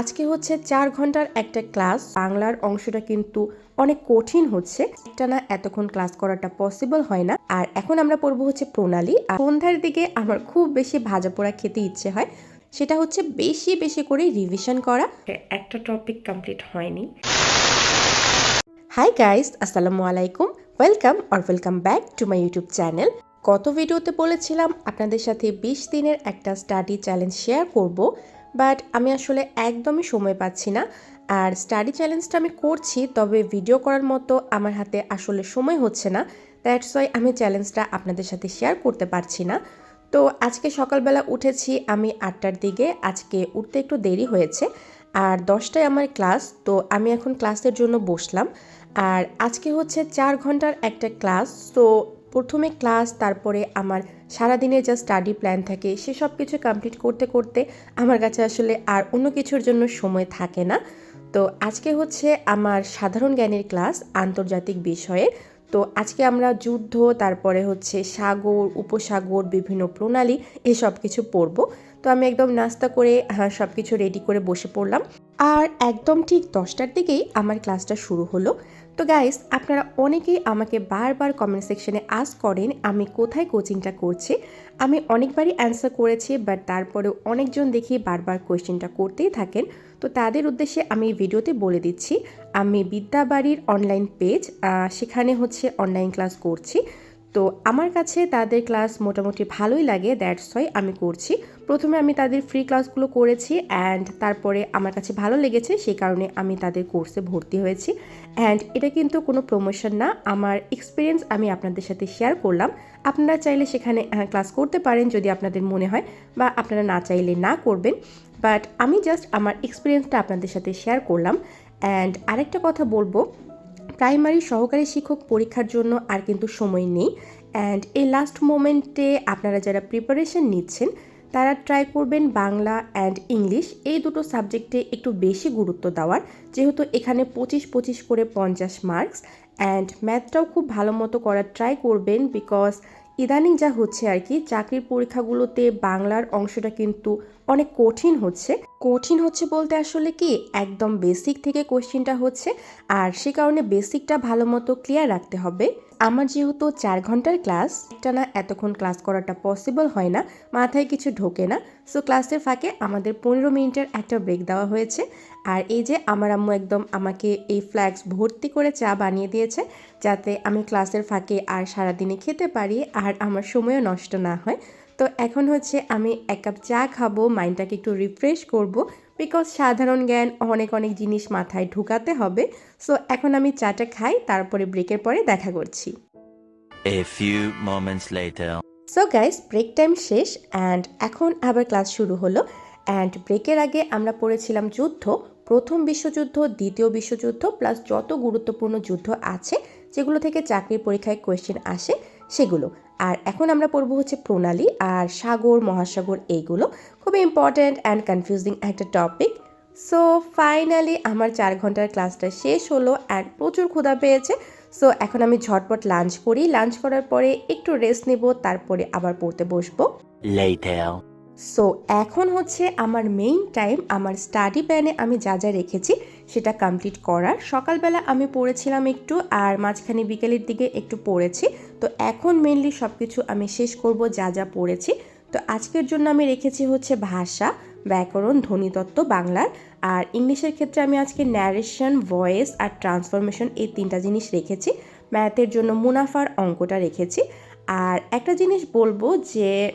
আজকে হচ্ছে চার ঘণ্টার একটা ক্লাস। বাংলার অংশটা কিন্তু অনেক কঠিন হচ্ছে। একটা না এতক্ষণ ক্লাস করাটা পসিবল হয় না। আর এখন আমরা পড়ব হচ্ছে প্রণালী। আর সন্ধ্যার দিকে আমার খুব বেশি ভাজা পোড়া খেতে ইচ্ছে হয়। সেটা হচ্ছে বেশি বেশি করে রিভিশন করা। একটা টপিক কমপ্লিট হয়নি। হাই গাইস আসসালামু আলাইকুম। Welcome or welcome back to my YouTube channel গত ভিডিওতে বলেছিলাম আপনাদের সাথে বিশ দিনের একটা স্টাডি চ্যালেঞ্জ শেয়ার করব। বাট আমি আসলে একদমই সময় পাচ্ছি না। আর স্টাডি চ্যালেঞ্জটা আমি করছি, তবে ভিডিও করার মতো আমার হাতে আসলে সময় হচ্ছে না। দ্যাটস ওয়াই আমি চ্যালেঞ্জটা আপনাদের সাথে শেয়ার করতে পারছি না। তো আজকে সকালবেলা উঠেছি আমি আটটার দিকে, আজকে উঠতে একটু দেরি হয়েছে। আর দশটায় আমার ক্লাস, তো আমি এখন ক্লাসের জন্য বসলাম। আর আজকে হচ্ছে চার ঘণ্টার একটা ক্লাস, তো প্রথমে ক্লাস, তারপরে আমার সারাদিনের যা স্টাডি প্ল্যান থাকে, সে সব কিছু কমপ্লিট করতে করতে আমার কাছে আসলে আর অন্য কিছুর জন্য সময় থাকে না। তো আজকে হচ্ছে আমার সাধারণ জ্ঞানের ক্লাস আন্তর্জাতিক বিষয়ে। তো আজকে আমরা যুদ্ধ, তারপরে হচ্ছে সাগর, উপসাগর, বিভিন্ন প্রণালী এসব কিছু পড়ব। তো আমি একদম নাস্তা করে সব কিছু রেডি করে বসে পড়লাম। আর একদম ঠিক দশটার দিকেই আমার ক্লাসটা শুরু হলো। তো গাইস আপনারা অনেকেই আমাকে বারবার কমেন্ট সেকশনে আস করেন, আমি কোথায় কোচিংটা করছি? আমি অনেকবারই অ্যান্সার করেছি বাট তারপরেও অনেকজন দেখি বারবার কোয়েশ্চেনটা করতেই থাকেন। তো তাদের উদ্দেশ্যে আমি ভিডিওতে বলে দিচ্ছি, আমি বিদ্যাবাড়ির অনলাইন পেজ সেখানে হচ্ছে অনলাইন ক্লাস করছি। তো আমার কাছে তাদের ক্লাস মোটামুটি ভালোই লাগে দ্যাটস ওয়াই আমি করছি। প্রথমে আমি তাদের ফ্রি ক্লাসগুলো করেছি অ্যান্ড তারপরে আমার কাছে ভালো লেগেছে, সেই কারণে আমি তাদের কোর্সে ভর্তি হয়েছি। অ্যান্ড এটা কিন্তু কোনো প্রমোশন না, আমার এক্সপিরিয়েন্স আমি আপনাদের সাথে শেয়ার করলাম। আপনারা চাইলে সেখানে ক্লাস করতে পারেন যদি আপনাদের মনে হয় বা আপনারা না চাইলে না করবেন। বাট আমি জাস্ট আমার এক্সপিরিয়েন্সটা আপনাদের সাথে শেয়ার করলাম। অ্যান্ড আরেকটা কথা বলব প্রাইমারি সহকারী শিক্ষক পরীক্ষার জন্য আর কিন্তু সময় নেই। অ্যান্ড এই লাস্ট মোমেন্টে আপনারা যারা প্রিপারেশন নিচ্ছেন, তারা ট্রাই করবেন বাংলা অ্যান্ড ইংলিশ এই দুটো সাবজেক্টে একটু বেশি গুরুত্ব দেওয়ার, যেহেতু এখানে পঁচিশ পঁচিশ করে পঞ্চাশ মার্কস অ্যান্ড ম্যাথটাও খুব ভালো মতো করার ট্রাই করবেন বিকজ ইদানিং যা হচ্ছে আর কি, চাকরির পরীক্ষাগুলোতে বাংলার অংশটা কিন্তু অনেক কঠিন হচ্ছে। কঠিন হচ্ছে বলতে আসলে কি? একদম বেসিক থেকে কোশ্চিনটা হচ্ছে, আর সে কারণে বেসিকটা ভালো মতো ক্লিয়ার রাখতে হবে। আমার যেহেতু চার ঘণ্টার ক্লাস একটা না এতক্ষণ ক্লাস করাটা পসিবল হয় না, মাথায় কিছু ঢোকে না। সো ক্লাসের ফাঁকে আমাদের পনেরো মিনিটের একটা ব্রেক দেওয়া হয়েছে। আর এই যে আমার আম্মু একদম আমাকে এই ফ্ল্যাক্স ভর্তি করে চা বানিয়ে দিয়েছে, যাতে আমি ক্লাসের ফাঁকে আর সারাদিনে খেতে পারি আর আমার সময়ও নষ্ট না হয়। তো এখন হচ্ছে আমি এক কাপ চা খাব মাইন্ডটাকে একটু রিফ্রেশ করব বিকজ সাধারণ জ্ঞান অনেক অনেক জিনিস মাথায় ঢুকাতে হবে। সো এখন আমি চাটা খাই তারপরে ব্রেকের পরে দেখা করছি। A few moments later. So guys break time শেষ অ্যান্ড এখন আবার ক্লাস শুরু হলো। অ্যান্ড ব্রেকের আগে আমরা পড়েছিলাম যুদ্ধ প্রথম বিশ্বযুদ্ধ দ্বিতীয় বিশ্বযুদ্ধ প্লাস যত গুরুত্বপূর্ণ যুদ্ধ আছে যেগুলো থেকে চাকরির পরীক্ষায় কোয়েশ্চেন আসে সেগুলো। আর এখন আমরা পড়ব হচ্ছে প্রণালী আর সাগর, মহাসাগর এইগুলো। খুবই ইম্পর্ট্যান্ট অ্যান্ড কনফিউজিং একটা টপিক সো ফাইনালি আমার চার ঘণ্টার ক্লাসটা শেষ হলো অ্যান্ড প্রচুর ক্ষুধা পেয়েছে। সো এখন আমি ঝটপট লাঞ্চ করি। লাঞ্চ করার পরে একটু রেস্ট নেব, তারপরে আবার পড়তে বসবো. সো এখন হচ্ছে আমার মেইন টাইম আমার স্টাডি প্ল্যানে আমি যা যা রেখেছি সেটা কমপ্লিট করার। সকালবেলা আমি পড়েছিলাম একটু আর মাঝখানে বিকেলের দিকে একটু পড়েছি। তো এখন মেনলি সব কিছু আমি শেষ করব যা যা পড়েছি। তো আজকের জন্য আমি রেখেছি হচ্ছে ভাষা, ব্যাকরণ, ধ্বনিতত্ত্ব, বাংলার। আর ইংলিশের ক্ষেত্রে আমি আজকে ন্যারেশন ভয়েস আর ট্রান্সফরমেশন এই তিনটা জিনিস রেখেছি। ম্যাথের জন্য মুনাফার অঙ্কটা রেখেছি। আর একটা জিনিস বলব যে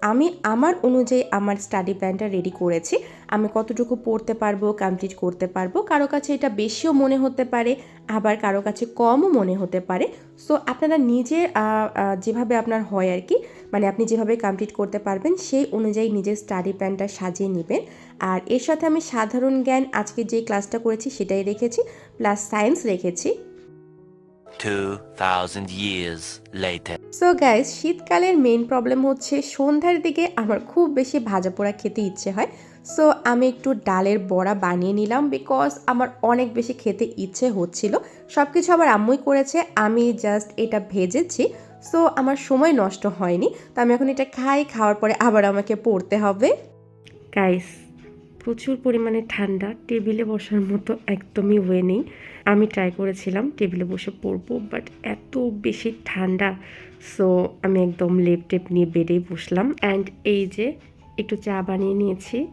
আমি আমার অনুযায়ী আমার স্টাডি প্ল্যানটা রেডি করেছি। আমি কতটুকু পড়তে পারব কমপ্লিট করতে পারব কারও কাছে এটা বেশিও মনে হতে পারে আবার কারও কাছে কমও মনে হতে পারে। সো আপনারা আহ, যেভাবে আপনার হয় আর কি মানে আপনি যেভাবে কমপ্লিট করতে পারবেন সেই অনুযায়ী নিজের স্টাডি প্ল্যানটা সাজিয়ে নেবেন। আর এর সাথে আমি সাধারণ জ্ঞান আজকে যে ক্লাসটা করেছি সেটাই রেখেছি প্লাস সায়েন্স রেখেছি। 2000 years later. সো গাইস শীতকালের মেইন প্রবলেম হচ্ছে সন্ধ্যার দিকে আমার খুব বেশি ভাজা পোড়া খেতে ইচ্ছে হয়। সো আমি একটু ডালের বড়া বানিয়ে নিলাম বিকজ আমার অনেক বেশি খেতে ইচ্ছে হচ্ছিল। সব কিছু আবার আম্মুই করেছে, আমি জাস্ট এটা ভেজেছি। সো আমার সময় নষ্ট হয়নি, তো আমি এখন এটা খাই, খাওয়ার পরে আবার আমাকে পড়তে হবে। গাইস প্রচুর পরিমাণে ঠান্ডা, টেবিলে বসার মতো একদমই ওয়ে নেই। আমি ট্রাই করেছিলাম, টেবিলে বসে পড়ব বাট এত বেশি ঠান্ডা সো আমি একদম লেপ টেপ নিয়ে বেডেই বসলাম। অ্যান্ড এই যে একটু চা বানিয়ে নিয়েছি,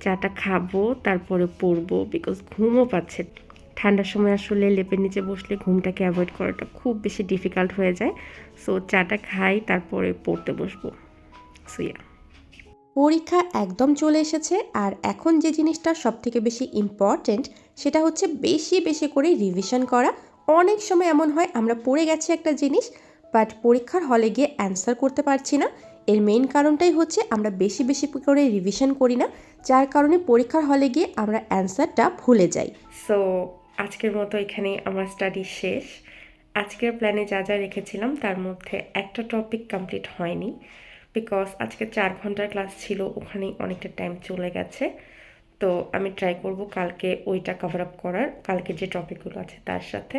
চাটা খাব, তারপরে পড়ব বিকজ ঘুমও পাচ্ছে। ঠান্ডার সময় আসলে লেপের নিচে বসলে ঘুমটাকে অ্যাভয়েড করাটা খুব বেশি ডিফিকাল্ট হয়ে যায়। সো চাটা খাই, তারপরে পড়তে বসবো। সো ইয়া পরীক্ষা একদম চলে এসেছে আর এখন যে জিনিসটা সব থেকে বেশি ইম্পর্ট্যান্ট সেটা হচ্ছে বেশি বেশি করে রিভিশন করা। অনেক সময় এমন হয় আমরা পড়ে গেছি একটা জিনিস বাট পরীক্ষার হলে গিয়ে অ্যান্সার করতে পারছি না। এর মেইন কারণটাই হচ্ছে আমরা বেশি বেশি করে রিভিশন করি না, যার কারণে পরীক্ষার হলে গিয়ে আমরা অ্যান্সারটা ভুলে যাই। সো আজকের মতো এখানে আমার স্টাডি শেষ। আজকের প্ল্যানে যা যা রেখেছিলাম তার মধ্যে একটা টপিক কমপ্লিট হয়নি। বিকজ আজকে চার ঘণ্টার ক্লাস ছিল, ওখানেই অনেকটা টাইম চলে গেছে। তো আমি ট্রাই করব কালকে ওইটা কভার আপ করার, কালকে যে টপিকগুলো আছে তার সাথে।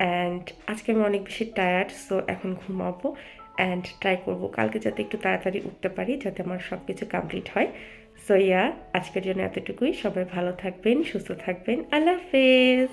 অ্যান্ড আজকে আমি অনেক বেশি টায়ার্ড সো এখন ঘুমাবো। অ্যান্ড ট্রাই করব কালকে যাতে একটু তাড়াতাড়ি উঠতে পারি, যাতে আমার সব কিছু কমপ্লিট হয়। সো ইয়া আজকের জন্য এতটুকুই। সবাই ভালো থাকবেন, সুস্থ থাকবেন। আল্লাহ হাফেজ!